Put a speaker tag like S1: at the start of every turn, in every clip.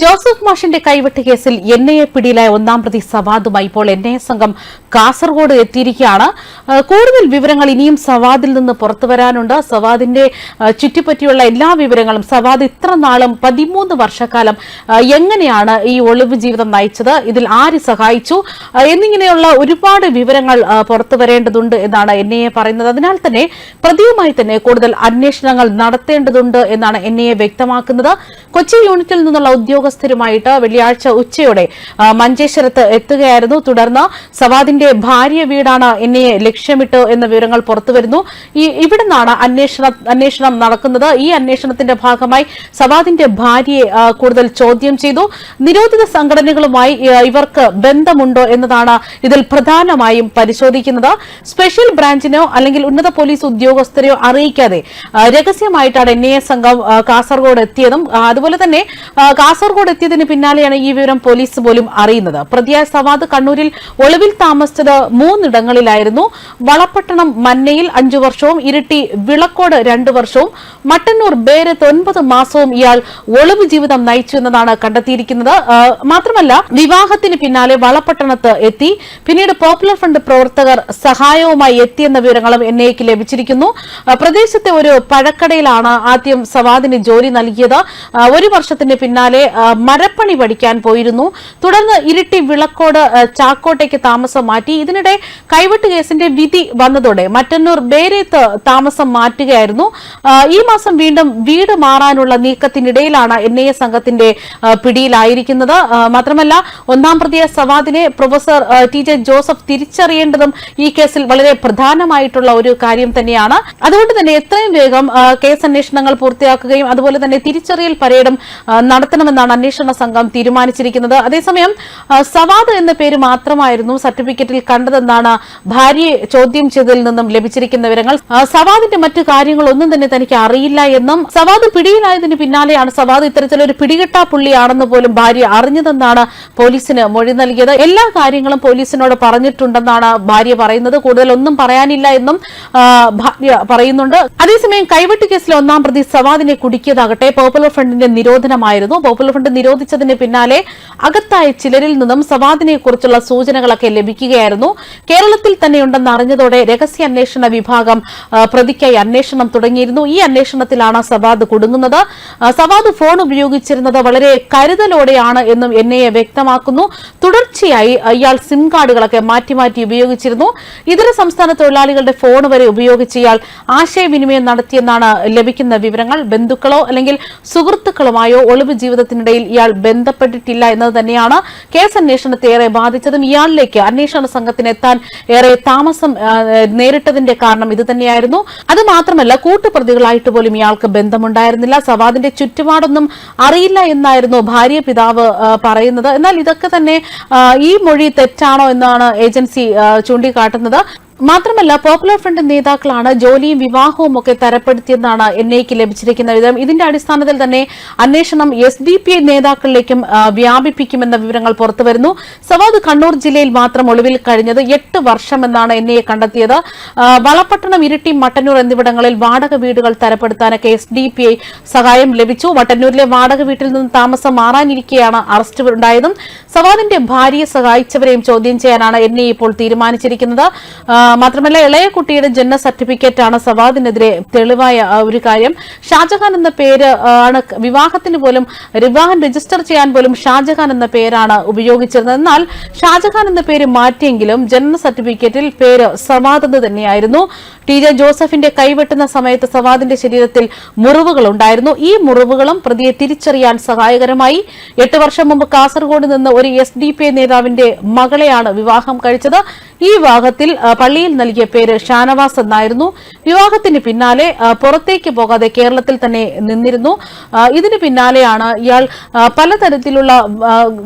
S1: Joseph മാഷിന്റെ കൈവെട്ട് കേസിൽ N I A പിടിയിലായ ഒന്നാം പ്രതി സവാദുമായി ഇപ്പോൾ എൻ ഐ എ സംഘം കാസർഗോഡ് എത്തിയിരിക്കുകയാണ്. കൂടുതൽ വിവരങ്ങൾ ഇനിയും സവാദിൽ നിന്ന് പുറത്തു വരാനുണ്ട്. സവാദിന്റെ ചുറ്റിപ്പറ്റിയുള്ള എല്ലാ വിവരങ്ങളും സവാദ് ഇത്ര നാളും പതിമൂന്ന് വർഷക്കാലം എങ്ങനെയാണ് ഈ ഒളിവ് ജീവിതം നയിച്ചത്? ഇതിൽ ആര് സഹായിച്ചു? എന്നിങ്ങനെയുള്ള ഒരുപാട് വിവരങ്ങൾ പുറത്തു വരേണ്ടതുണ്ട് എന്നാണ് എൻ ഐ എ പറയുന്നത്. അതിനാൽ തന്നെ പ്രതിയുമായി തന്നെ കൂടുതൽ അന്വേഷണങ്ങൾ നടത്തേണ്ടതുണ്ട് എന്നാണ് എൻ ഐ എ വ്യക്തമാക്കുന്നത്. കൊച്ചി യൂണിറ്റിൽ നിന്നുള്ള ഉദ്യോഗസ്ഥരുമായിട്ട് വെള്ളിയാഴ്ച ഉച്ചയോടെ മഞ്ചേശ്വരത്ത് എത്തുകയായിരുന്നു. തുടർന്ന് സവാദിന്റെ ഭാര്യ വീടാണ് എന്നെ ലക്ഷ്യമിട്ട് എന്ന വിവരങ്ങൾ പുറത്തുവരുന്നു. ഇവിടെ നിന്നാണ് അന്വേഷണ അന്വേഷണം നടക്കുന്നത്. ഈ അന്വേഷണത്തിന്റെ ഭാഗമായി സവാദിന്റെ ഭാര്യയെ കൂടുതൽ ചോദ്യം ചെയ്തു. നിരോധിത സംഘടനകളുമായി ഇവർക്ക് ബന്ധമുണ്ടോ എന്നതാണ് ഇതിൽ പ്രധാനമായും പരിശോധിക്കുന്നത്. സ്പെഷ്യൽ ബ്രാഞ്ചിനോ അല്ലെങ്കിൽ ഉന്നത പോലീസ് ഉദ്യോഗസ്ഥരെയോ അറിയിക്കാതെ രഹസ്യമായിട്ടാണ് എൻ സംഘം കാസർഗോഡ് എത്തിയതും. അതുപോലെ തന്നെ ആ, കാസർഗോഡ് എത്തിയതിന് പിന്നാലെയാണ് ഈ വിവരം പോലീസ് പോലും അറിയുന്നത്. പ്രതിയായ സവാദ് കണ്ണൂരിൽ ഒളിവിൽ താമസിച്ചത് മൂന്നിടങ്ങളിലായിരുന്നു. വളപട്ടണം മന്നയിൽ അഞ്ചു വർഷവും ഇരിട്ടി വിളക്കോട് രണ്ടു വർഷവും മട്ടന്നൂർ ബേരത്ത് ഒൻപത് മാസവും ഇയാൾ ഒളിവ് ജീവിതം നയിച്ചു എന്നതാണ് കണ്ടെത്തിയിരിക്കുന്നത്. മാത്രമല്ല വിവാഹത്തിന് പിന്നാലെ വളപട്ടണത്ത് എത്തി. പിന്നീട് പോപ്പുലർ ഫ്രണ്ട് പ്രവർത്തകർ സഹായവുമായി എത്തിയെന്ന വിവരങ്ങളും എൻ ലഭിച്ചിരിക്കുന്നു. പ്രദേശത്തെ ഒരു പഴക്കടയിലാണ് ആദ്യം സവാദിന് ജോലി നൽകിയത്. ഒരു വർഷത്തിന് പിന്നാലെ മരപ്പണി പഠിക്കാൻ പോയിരുന്നു. തുടർന്ന് ഇരിട്ടി വിളക്കോട് ചാക്കോട്ടേക്ക് താമസം മാറ്റി. ഇതിനിടെ കൈവെട്ട് കേസിന്റെ വിധി വന്നതോടെ മറ്റന്നൂർ ബേരേത്ത് താമസം മാറ്റുകയായിരുന്നു. ഈ മാസം വീണ്ടും വീട് മാറാനുള്ള നീക്കത്തിനിടയിലാണ് എൻ ഐ എ സംഘത്തിന്റെ പിടിയിലായിരിക്കുന്നത്. മാത്രമല്ല ഒന്നാം പ്രതിയെ സവാദിനെ പ്രൊഫസർ ടി ജെ ജോസഫ് തിരിച്ചറിയേണ്ടതും ഈ കേസിൽ വളരെ പ്രധാനമായിട്ടുള്ള ഒരു കാര്യം തന്നെയാണ്. അതുകൊണ്ട് തന്നെ എത്രയും വേഗം കേസ് അന്വേഷണങ്ങൾ പൂർത്തിയാക്കുകയും അതുപോലെ തന്നെ തിരിച്ചറിയൽ പരേഡും ആ, നടത്തണമെന്നാണ് അന്വേഷണ സംഘം തീരുമാനിച്ചിരിക്കുന്നത്. അതേസമയം സവാദ് എന്ന പേര് മാത്രമായിരുന്നു സർട്ടിഫിക്കറ്റിൽ കണ്ടതെന്നാണ് ഭാര്യയെ ചോദ്യം ചെയ്തതിൽ നിന്നും ലഭിച്ചിരിക്കുന്ന വിവരങ്ങൾ. സവാദിന്റെ മറ്റു കാര്യങ്ങളൊന്നും തന്നെ തനിക്ക് അറിയില്ല എന്നും സവാദ് പിടിയിലായതിന് പിന്നാലെയാണ് സവാദ് ഇത്തരത്തിലൊരു പിടികെട്ടാ പുള്ളിയാണെന്ന് പോലും ഭാര്യ അറിഞ്ഞതെന്നാണ് പോലീസിന് മൊഴി നൽകിയത്. എല്ലാ കാര്യങ്ങളും പോലീസിനോട് പറഞ്ഞിട്ടുണ്ടെന്നാണ് ഭാര്യ പറയുന്നത്. കൂടുതൽ ഒന്നും പറയാനില്ല എന്നും ഭാര്യ പറയുന്നുണ്ട്. അതേസമയം കൈവെട്ട് കേസിലെ ഒന്നാം പ്രതി സവാദിനെ കുടുക്കിയതാകട്ടെ. പോപ്പുലർ ഫ്രണ്ടിന്റെ നിരോധനമായിരുന്നു. പോപ്പുലർ ഫ്രണ്ട് നിരോധിച്ചതിന് പിന്നാലെ അകത്തായ ചിലരിൽ നിന്നും സവാദിനെ കുറിച്ചുള്ള സൂചനകളൊക്കെ ലഭിക്കുകയായിരുന്നു. കേരളത്തിൽ തന്നെയുണ്ടെന്ന് അറിഞ്ഞതോടെ രഹസ്യാന്വേഷണ വിഭാഗം പ്രതിക്കായി അന്വേഷണം തുടങ്ങിയിരുന്നു. ഈ അന്വേഷണത്തിലാണ് സവാദ് കുടുങ്ങുന്നത്. സവാദ് ഫോൺ ഉപയോഗിച്ചിരുന്നത് വളരെ കരുതലോടെയാണ് എന്നും എൻ വ്യക്തമാക്കുന്നു. തുടർച്ചയായി ഇയാൾ സിം കാർഡുകളൊക്കെ മാറ്റി മാറ്റി ഉപയോഗിച്ചിരുന്നു. ഇതര സംസ്ഥാന തൊഴിലാളികളുടെ ഫോൺ വരെ ഉപയോഗിച്ച് ഇയാൾ ആശയവിനിമയം നടത്തിയെന്നാണ് ലഭിക്കുന്ന വിവരങ്ങൾ. ബന്ധുക്കളോ അല്ലെങ്കിൽ സുഹൃത്തുക്കളുമായോ ഒളിവ് ജീവിതത്തിനിടയിൽ ഇയാൾ ബന്ധപ്പെട്ടിട്ടില്ല എന്നത് തന്നെയാണ് കേസ് അന്വേഷണത്തെ ഏറെ ബാധിച്ചതും ഇയാളിലേക്ക് അന്വേഷണ സംഘത്തിനെത്താൻ ഏറെ താമസം നേരിട്ടതിന്റെ കാരണം ഇത് തന്നെയായിരുന്നു. അത് മാത്രമല്ല കൂട്ടുപ്രതികളായിട്ട് പോലും ഇയാൾക്ക് ബന്ധമുണ്ടായിരുന്നില്ല. സവാദിന്റെ ചുറ്റുപാടൊന്നും അറിയില്ല എന്നായിരുന്നു ഭാര്യ പിതാവ് പറയുന്നത്. എന്നാൽ ഇതൊക്കെ തന്നെ ഈ മൊഴി തെറ്റാണോ എന്നാണ് ഏജൻസി ചൂണ്ടിക്കാട്ടുന്നത്. മാത്രമല്ല പോപ്പുലർ ഫ്രണ്ട് നേതാക്കളാണ് ജോലിയും വിവാഹവും ഒക്കെ തരപ്പെടുത്തിയെന്നാണ് എൻ ഐക്ക് ലഭിച്ചിരിക്കുന്ന വിവരം. ഇതിന്റെ അടിസ്ഥാനത്തിൽ തന്നെ അന്വേഷണം എസ് ഡി പി ഐ നേതാക്കളിലേക്കും വ്യാപിപ്പിക്കുമെന്ന വിവരങ്ങൾ പുറത്തുവരുന്നു. സവാദ് കണ്ണൂർ ജില്ലയിൽ മാത്രം ഒളിവിൽ കഴിഞ്ഞത് എട്ട് വർഷമെന്നാണ് എൻ ഐ എ കണ്ടെത്തിയത്. വളപട്ടണം ഇരിട്ടി മട്ടന്നൂർ എന്നിവിടങ്ങളിൽ വാടക വീടുകൾ തരപ്പെടുത്താനൊക്കെ എസ് ഡി പി ഐ സഹായം ലഭിച്ചു. മട്ടന്നൂരിലെ വാടക വീട്ടിൽ നിന്ന് താമസം മാറാനിരിക്കെയാണ് അറസ്റ്റ് ഉണ്ടായതും. സവാദിന്റെ ഭാര്യയെ സഹായിച്ചവരെയും ചോദ്യം ചെയ്യാനാണ് എൻ ഐ ഇപ്പോൾ തീരുമാനിച്ചിരിക്കുന്നത്. മാത്രമല്ല ഇളയ കുട്ടിയുടെ ജനന സർട്ടിഫിക്കറ്റ് ആണ് സവാദിനെതിരെ തെളിവായ ഒരു കാര്യം. ഷാജഹാൻ എന്ന പേര് ആണ് വിവാഹത്തിന് പോലും വിവാഹം രജിസ്റ്റർ ചെയ്യാൻ പോലും ഷാജഹാൻ എന്ന പേരാണ് ഉപയോഗിച്ചിരുന്നത്. എന്നാൽ ഷാജഹാൻ എന്ന പേര് മാറ്റിയെങ്കിലും ജനന സർട്ടിഫിക്കറ്റിൽ പേര് സവാദ് എന്ന് തന്നെയായിരുന്നു. ടി ജെ ജോസഫിന്റെ കൈവെട്ടുന്ന സമയത്ത് സവാദിന്റെ ശരീരത്തിൽ മുറിവുകൾ ഉണ്ടായിരുന്നു. ഈ മുറിവുകളും പ്രതിയെ തിരിച്ചറിയാൻ സഹായകരമായി. എട്ട് വർഷം മുമ്പ് കാസർഗോഡ് നിന്ന് ഒരു എസ് നേതാവിന്റെ മകളെയാണ് വിവാഹം കഴിച്ചത്. ഈ വിവാഹത്തിൽ പള്ളിയിൽ നൽകിയ പേര് ഷാനവാസ് എന്നായിരുന്നു. വിവാഹത്തിന് പിന്നാലെ പുറത്തേക്ക് പോകാതെ കേരളത്തിൽ തന്നെ നിന്നിരുന്നു. ഇതിന് പിന്നാലെയാണ് ഇയാൾ പലതരത്തിലുള്ള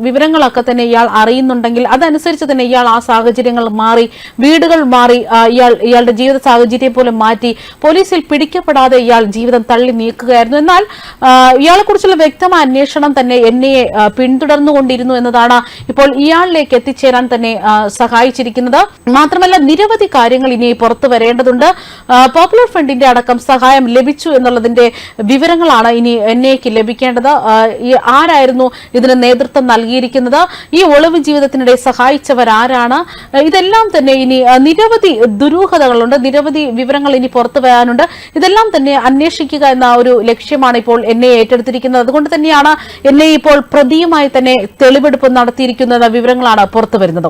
S1: വിവരങ്ങളൊക്കെ തന്നെ ഇയാൾ അറിയുന്നുണ്ടെങ്കിൽ അതനുസരിച്ച് തന്നെ ഇയാൾ ആ സാഹചര്യങ്ങൾ മാറി വീടുകൾ മാറി ഇയാൾ ഇയാളുടെ ജീവിത സാഹചര്യം പോലും മാറ്റി പോലീസിൽ പിടിക്കപ്പെടാതെ ഇയാൾ ജീവിതം തള്ളി നീക്കുകയായിരുന്നു. എന്നാൽ ഇയാളെക്കുറിച്ചുള്ള വ്യക്തമായ അന്വേഷണം തന്നെ എന്നെ പിന്തുടർന്നുകൊണ്ടിരുന്നു എന്നതാണ് ഇപ്പോൾ ഇയാളിലേക്ക് എത്തിച്ചേരാൻ തന്നെ സഹായിച്ചിരിക്കുന്നത്. മാത്രമല്ല നിരവധി കാര്യങ്ങൾ ഇനി പുറത്തു വരേണ്ടതുണ്ട്. പോപ്പുലർ ഫണ്ടിന്റെ അടക്കം സഹായം ലഭിച്ചു എന്നുള്ളതിന്റെ വിവരങ്ങളാണ് ഇനി എൻ എക്ക് ലഭിക്കേണ്ടത് ആരായിരുന്നു ഇതിന് നേതൃത്വം നൽകിയിരിക്കുന്നത്? ഈ ഒളിവ് ജീവിതത്തിനിടെ സഹായിച്ചവരാരാണ്? ഇതെല്ലാം തന്നെ ഇനി നിരവധി ദുരൂഹതകളുണ്ട്. നിരവധി വിവരങ്ങൾ ഇനി പുറത്തു വരാനുണ്ട്. ഇതെല്ലാം തന്നെ അന്വേഷിക്കുക എന്ന ഒരു ലക്ഷ്യമാണ് ഇപ്പോൾ എൻ ഐ ഏറ്റെടുത്തിരിക്കുന്നത്. അതുകൊണ്ട് തന്നെയാണ് എൻ ഇപ്പോൾ പ്രതിയുമായി തന്നെ തെളിവെടുപ്പ് നടത്തിയിരിക്കുന്ന വിവരങ്ങളാണ് പുറത്തു വരുന്നത്.